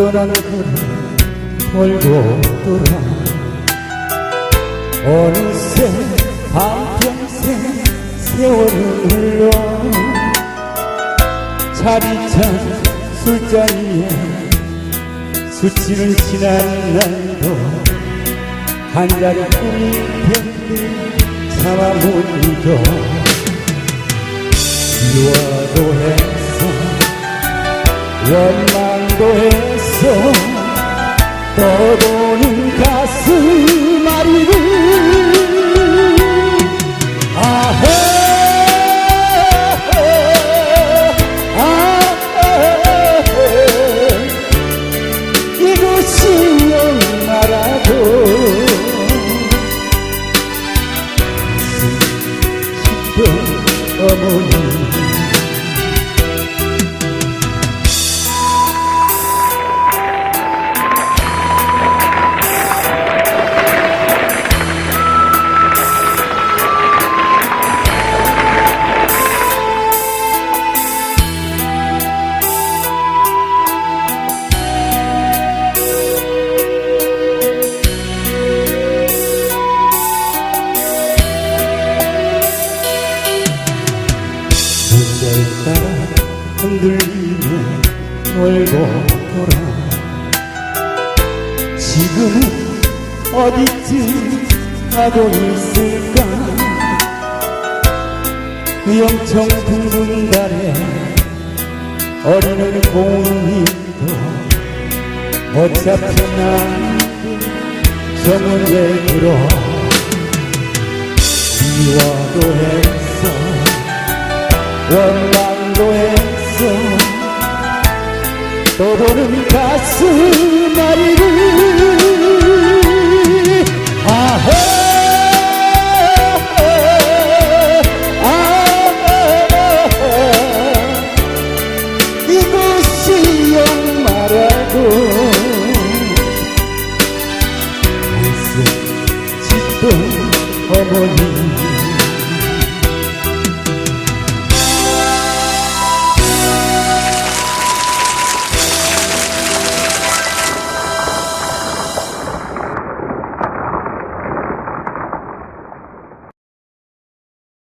떠난 걸음 걸고 돌아. 어느새 반평생 세월은 흘러 차디찬 술자리에 수치는 지난 날도 한 자리 꿈이 텐데 참아 못 잊어 미워도 했어 원망도 했어 떠도는 가슴 아리를 아헤 이곳이 영나라도 싶은 어머니 흔들리며 놀고 돌아 지금은 어디쯤 가고 있을까? 영청 둥근 달에 어리는 공인도 못 잡혀난 저문에 들어 미워도 했어 원망도 했어 떠도는 가슴 아리를. 아하 아하 이곳이 영마라고. 가슴 짙은 어머니.